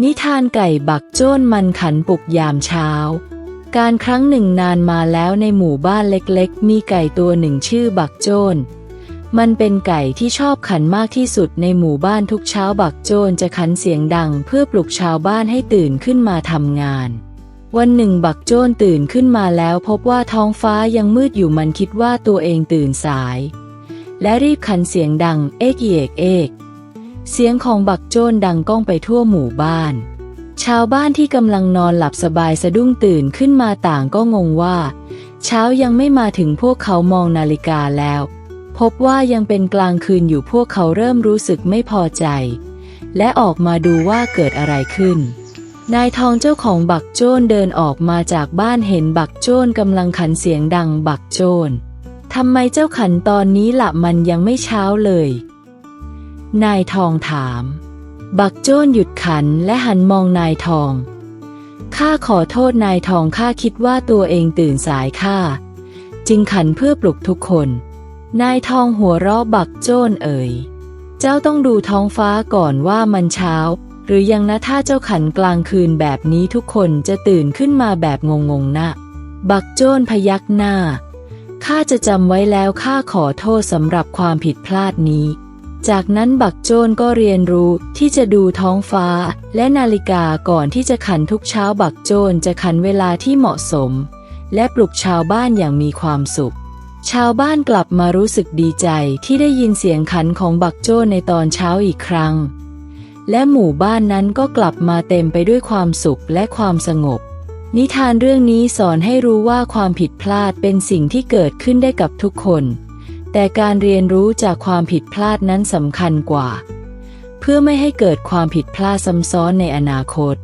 นิทานไก่บักโจ้นมันขันปลุกยามเช้า การครั้งหนึ่งนานมาแล้วในหมู่บ้านเล็กๆ มีไก่ตัวหนึ่งชื่อบักโจ้น มันเป็นไก่ที่ชอบขันมากที่สุดในหมู่บ้านทุกเช้าบักโจนจะขันเสียงดังเพื่อปลุกชาวบ้านให้ตื่นขึ้นมาทำงาน วันหนึ่งบักโจนตื่นขึ้นมาแล้วพบว่าท้องฟ้ายังมืดอยู่มันคิดว่าตัวเองตื่นสาย และรีบขันเสียงดังเอกเอกเอกเเสียงของบักโจนดังก้องไปทั่วหมู่บ้าน ชาวบ้านที่กำลังนอนหลับสบายสะดุ้งตื่นขึ้นมาต่างก็งงว่า เช้ายังไม่มาถึงพวกเขามองนาฬิกาแล้ว พบว่ายังเป็นกลางคืนอยู่พวกเขาเริ่มรู้สึกไม่พอใจ และออกมาดูว่าเกิดอะไรขึ้น นายทองเจ้าของบักโจ้นเดินออกมาจากบ้านเห็นบักโจ้นกำลังขันเสียงดังบักโจ้นทำไมเจ้าขันตอนนี้ละมันยังไม่เช้าเลย นายทองถาม บักโจ้นหยุดขันและหันมองนายทอง ข้าขอโทษนายทองข้าคิดว่าตัวเองตื่นสายข้าจึงขันเพื่อปลุกทุกคน นายทองหัวเราะบักโจ้นเอ่ย เจ้าต้องดูท้องฟ้าก่อนว่ามันเช้า หรือยังนะถ้าเจ้าขันกลางคืนแบบนี้ทุกคนจะตื่นขึ้นมาแบบงงๆนะ บักโจ้นพยักหน้า ข้าจะจำไว้แล้วข้าขอโทษสำหรับความผิดพลาดนี้ จากนั้นบักโจนก็เรียนรู้ที่จะดูท้องฟ้า และนาฬิกาก่อนที่จะขันทุกเช้าบักโจนจะขันเวลาที่เหมาะสม และปลุกชาวบ้านอย่างมีความสุข ชาวบ้านกลับมารู้สึกดีใจที่ได้ยินเสียงขันของบักโจนในตอนเช้าอีกครั้ง และหมู่บ้านนั้นก็กลับมาเต็มไปด้วยความสุขและความสงบ นิทานเรื่องนี้สอนให้รู้ว่าความผิดพลาดเป็นสิ่งที่เกิดขึ้นได้กับทุกคน แต่การเรียนรู้จากความผิดพลาดนั้นสำคัญกว่า เพื่อไม่ให้เกิดความผิดพลาดซ้ำซ้อนในอนาคต